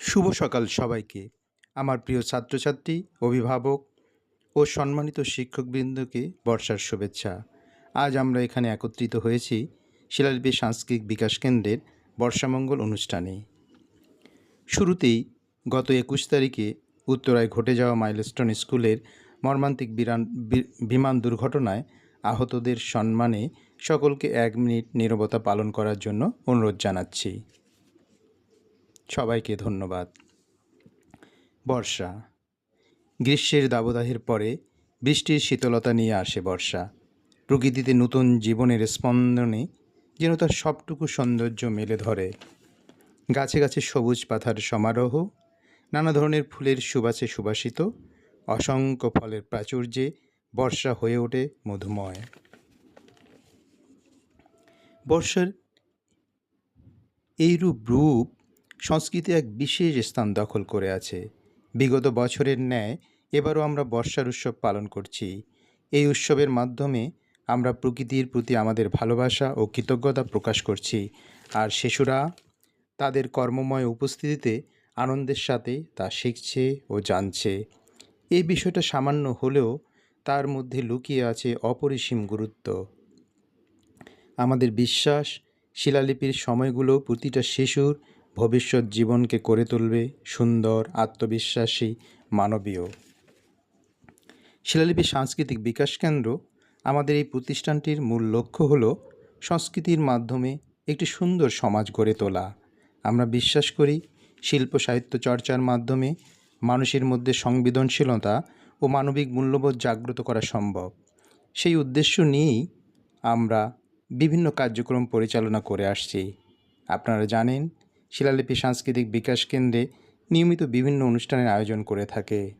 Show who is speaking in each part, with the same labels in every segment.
Speaker 1: শুভ সকাল সবাইকে। আমার প্রিয় ছাত্রছাত্রী, অভিভাবক ও সম্মানিত শিক্ষকবৃন্দকে বর্ষার শুভেচ্ছা। আজ আমরা এখানে একত্রিত হয়েছি শিলালিপি সাংস্কৃতিক বিকাশ কেন্দ্রের বর্ষামঙ্গল অনুষ্ঠানে। শুরুতেই গত একুশ তারিখে উত্তরায় ঘটে যাওয়া মাইলস্টোন স্কুলের মর্মান্তিক বিরান বিমান দুর্ঘটনায় আহতদের সম্মানে সকলকে এক মিনিট নীরবতা পালন করার জন্য অনুরোধ জানাচ্ছি। সবাইকে ধন্যবাদ। বর্ষা, গ্রীষ্মের দাবদাহের পরে বৃষ্টির শীতলতা নিয়ে আসে বর্ষা। প্রকৃতিতে নতুন জীবনের স্পন্দনে যেন তার সবটুকু সৌন্দর্য মেলে ধরে। গাছে গাছে সবুজ পাতার সমারোহ, নানা ধরনের ফুলের সুবাসে সুবাসিত, অসংখ্য ফলের প্রাচুর্যে বর্ষা হয়ে ওঠে মধুময়। বর্ষার এইরূপ রূপ সংস্কৃতি এক বিশেষ স্থান দখল করে আছে। বিগত বছরের ন্যায় এবারও আমরা বর্ষার উৎসব পালন করছি। এই উৎসবের মাধ্যমে আমরা প্রকৃতির প্রতি আমাদের ভালোবাসা ও কৃতজ্ঞতা প্রকাশ করছি। আর শিশুরা তাদের কর্মময় উপস্থিতিতে আনন্দের সাথে তা শিখছে ও জানছে। এই বিষয়টা সামান্য হলেও তার মধ্যে লুকিয়ে আছে অপরিসীম গুরুত্ব। আমাদের বিশ্বাস, শিলালিপির সময়গুলো প্রতিটা শিশুর ভবিষ্যৎ জীবনকে করে তুলবে সুন্দর, আত্মবিশ্বাসী, মানবীয়। শিলালিপি সাংস্কৃতিক বিকাশ কেন্দ্র আমাদের এই প্রতিষ্ঠানটির মূল লক্ষ্য হল সংস্কৃতির মাধ্যমে একটি সুন্দর সমাজ গড়ে তোলা। আমরা বিশ্বাস করি শিল্প সাহিত্য চর্চার মাধ্যমে মানুষের মধ্যে সংবেদনশীলতা ও মানবিক মূল্যবোধ জাগ্রত করা সম্ভব। সেই উদ্দেশ্য নিয়েই আমরা বিভিন্ন কার্যক্রম পরিচালনা করে আসছি। আপনারা জানেন শিলালিপি সাংস্কৃতিক বিকাশ কেন্দ্রে নিয়মিত বিভিন্ন অনুষ্ঠানের আয়োজন করে থাকে।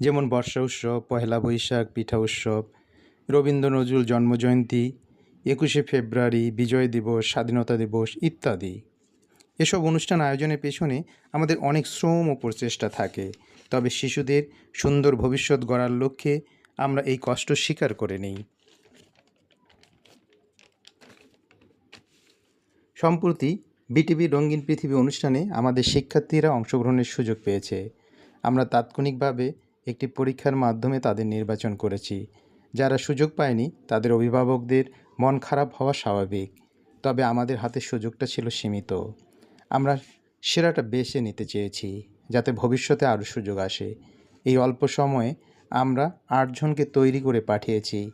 Speaker 1: যেমন বর্ষা উৎসব, পহেলা বৈশাখ, পিঠা উৎসব রবীন্দ্র নজরুল জন্মজয়ন্তী, একুশে ফেব্রুয়ারি, বিজয় দিবস, স্বাধীনতা দিবস ইত্যাদি। এসব অনুষ্ঠান আয়োজনের পেছনে আমাদের অনেক শ্রম ও প্রচেষ্টা থাকে। তবে শিশুদের সুন্দর ভবিষ্যৎ গড়ার লক্ষ্যে আমরা এই কষ্ট স্বীকার করে নিই। সম্প্রতি বিটিভি রঙিন পৃথিবী অনুষ্ঠানে আমাদের শিক্ষার্থীরা অংশগ্রহণের সুযোগ পেয়েছে। আমরা তাৎক্ষণিকভাবে একটি পরীক্ষার মাধ্যমে তাদের নির্বাচন করেছি। যারা সুযোগ পায়নি, তাদের অভিভাবকদের মন খারাপ হওয়া স্বাভাবিক। তবে আমাদের হাতে সুযোগটা ছিল সীমিত। আমরা সেরাটা বেছে নিতে চেয়েছি, যাতে ভবিষ্যতে আরও সুযোগ আসে। এই অল্প সময়ে আমরা আটজনকে তৈরি করে পাঠিয়েছি।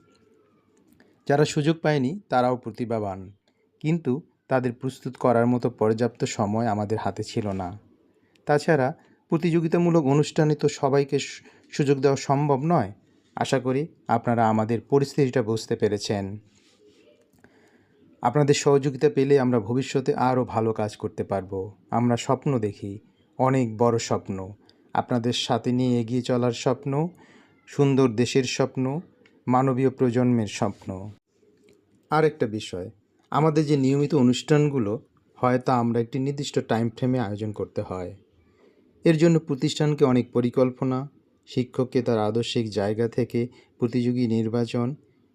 Speaker 1: যারা সুযোগ পায়নি, তারাও প্রতিভাবান। কিন্তু তাদের প্রস্তুত করার মতো পর্যাপ্ত সময় আমাদের হাতে ছিল না। তাছাড়া প্রতিযোগিতামূলক অনুষ্ঠানে তো সবাইকে সুযোগ দেওয়া সম্ভব নয়। আশা করি আপনারা আমাদের পরিস্থিতিটা বুঝতে পেরেছেন। আপনাদের সহযোগিতা পেলে আমরা ভবিষ্যতে আরও ভালো কাজ করতে পারব। আমরা স্বপ্ন দেখি, অনেক বড় স্বপ্ন। আপনাদের সাথে নিয়ে এগিয়ে চলার স্বপ্ন, সুন্দর দেশের স্বপ্ন, মানবীয় প্রজন্মের স্বপ্ন। আরেকটা বিষয় আমাদের যে নিয়মিত অনুষ্ঠানগুলো হয় তা আমরা একটি নির্দিষ্ট টাইম ফ্রেমে আয়োজন করতে হয়। এর জন্য প্রতিষ্ঠানকে অনেক পরিকল্পনা, শিক্ষককে তার আদর্শিক জায়গা থেকে প্রতিযোগী নির্বাচন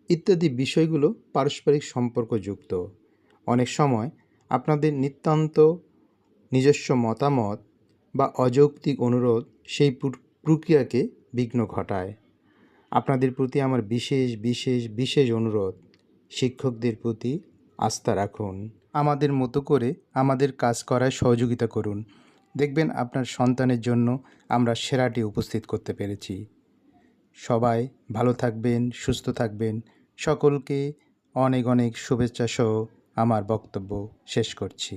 Speaker 1: ইত্যাদি বিষয়গুলো পারস্পরিক সম্পর্কযুক্ত। অনেক সময় আপনাদের নিতান্ত নিজস্ব মতামত বা অযৌক্তিক অনুরোধ সেই প্রক্রিয়াকে বিঘ্ন ঘটায়। আপনাদের প্রতি আমার বিশেষ বিশেষ বিশেষ অনুরোধ, শিক্ষকদের প্রতি আস্থা রাখুন। আমাদের মতো করে আমাদের কাজ করায় সহযোগিতা করুন। দেখবেন আপনার সন্তানের জন্য আমরা সেরাটি উপস্থিত করতে পেরেছি। সবাই ভালো থাকবেন, সুস্থ থাকবেন। সকলকে অনেক অনেক শুভেচ্ছা সহ আমার বক্তব্য শেষ করছি।